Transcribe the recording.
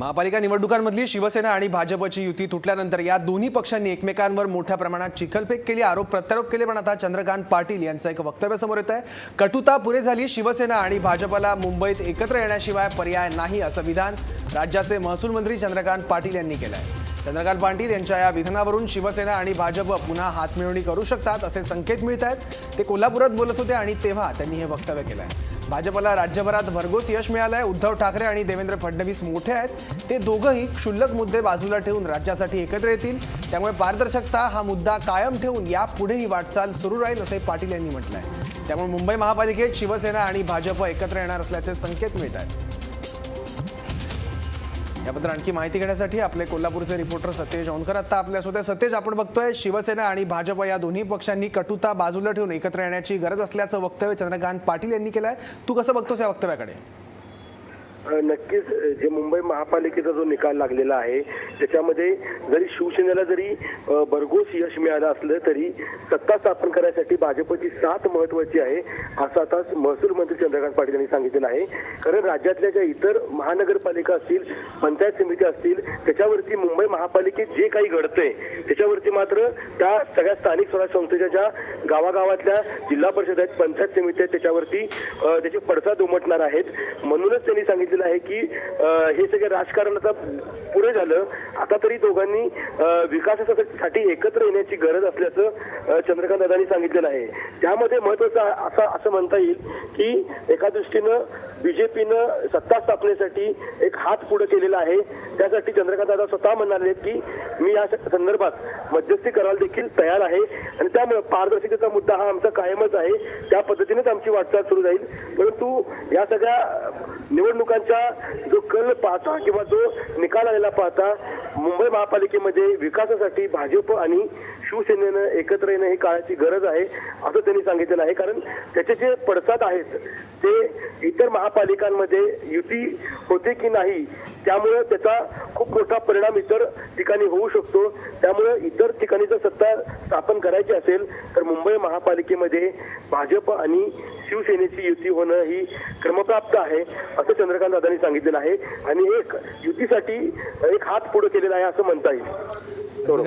महापालिका निवडणुकांमधली शिवसेना आणि भाजपची युती तुटल्यानंतर या दोन्ही पक्षांनी एकमेकांवर मोठ्या प्रमाणात चिखलफेक केली आरोप प्रत्यारोप केले. पण आता चंद्रकांत पाटील यांचं एक वक्तव्य समोर येत आहे कटुता पुरे झाली शिवसेना आणि भाजपला मुंबईत एकत्र येण्याशिवाय पर्याय नाही असं विधान राज्याचे महसूल मंत्री चंद्रकांत पाटील यांनी केलं आहे चंद्रकांत पाटील यांच्या या विधानावरून शिवसेना आणि भाजप पुन्हा हातमिळवणी करू शकतात असे संकेत मिळत आहेत ते कोल्हापुरात बोलत होते आणि तेव्हा त्यांनी हे वक्तव्य केलं आहे भाजपला राज्यभरात भरघोस यश मिळालं आहे उद्धव ठाकरे आणि देवेंद्र फडणवीस मोठे आहेत. ते दोघंही क्षुल्लक मुद्दे बाजूला ठेवून राज्यासाठी एकत्र येतील. त्यामुळे पारदर्शकता हा मुद्दा कायम ठेवून यापुढेही वाटचाल सुरू राहील असंही पाटील यांनी म्हटलं आहे त्यामुळे मुंबई महापालिकेत शिवसेना आणि भाजप एकत्र येणार असल्याचे संकेत मिळत आहेत. याबद्दल आणखी माहिती घेण्यासाठी आपले कोल्हापूरचे रिपोर्टर सतेज ओनकर आता आपल्यासोबत आहे. सतेज आपण बघतोय शिवसेना आणि भाजप या दोन्ही पक्षांनी कटुता बाजूला ठेवून एकत्र येण्याची गरज असल्याचं वक्तव्य चंद्रकांत पाटील यांनी केलं आहे तू कसं बघतोस या वक्तव्याकडे नक्कीच जे मुंबई महापालिकेचा जो निकाल लागलेला आहे त्याच्यामध्ये जरी शिवसेनेला जरी भरघोस यश मिळालं असलं तरी सत्ता स्थापन करण्यासाठी भाजपची साथ महत्वाची आहे असं आता महसूल मंत्री चंद्रकांत पाटील यांनी सांगितलेलं आहे. कारण राज्यातल्या ज्या इतर महानगरपालिका असतील पंचायत समिती असतील त्याच्यावरती मुंबई महापालिकेत जे काही घडतंय त्याच्यावरती मात्र त्या सगळ्या स्थानिक स्वराज्य संस्थेच्या ज्या गावागावातल्या जिल्हा परिषद आहेत पंचायत समिती आहेत त्याच्यावरती त्याचे पडसाद उमटणार आहेत. म्हणूनच त्यांनी सांगितलेलं आहे की हे सगळे राजकारण आता पुढे झालं. आता तरी दोघांनी विकासासाठी एकत्र येण्याची गरज असल्याचं चंद्रकांत दादांनी सांगितलेलं आहे. त्यामध्ये महत्वाचं असं असं म्हणता येईल की एका दृष्टीनं बीजेपीनं सत्ता स्थापनेसाठी एक हात पुढे केलेला आहे. त्यासाठी चंद्रकांत दादा स्वतः म्हणाले आहेत की मी या संदर्भात मध्यस्थी करायला देखील तयार आहे. आणि त्यामुळे पारदर्शकतेचा मुद्दा हा आमचा कायमच आहे. त्या पद्धतीनेच आमची वाटचाल सुरू राहील परंतु या सगळ्या निवडणुकांचा जो कल पाहता किंवा जो निकाल आलेला पाहता मुंबई महापालिकेमध्ये विकासासाठी भाजप आणि शिवसेनेनं एकत्र येणं ही काळाची गरज आहे असं त्यांनी सांगितलेलं आहे. कारण त्याचे जे पडसाद आहेत ते इतर महापालिकांमध्ये युती होते की नाही त्यामुळे त्याचा खूप मोठा परिणाम इतर ठिकाणी होऊ शकतो. त्यामुळे इतर ठिकाणी जर सत्ता स्थापन करायची असेल तर मुंबई महापालिकेमध्ये भाजप आणि शिवसेनेची युती होणं ही क्रमप्राप्त आहे असं चंद्रकांत दादांनी सांगितलेलं आहे. आणि एक युतीसाठी एक हात पुढे केलेला आहे असं म्हणता येईल.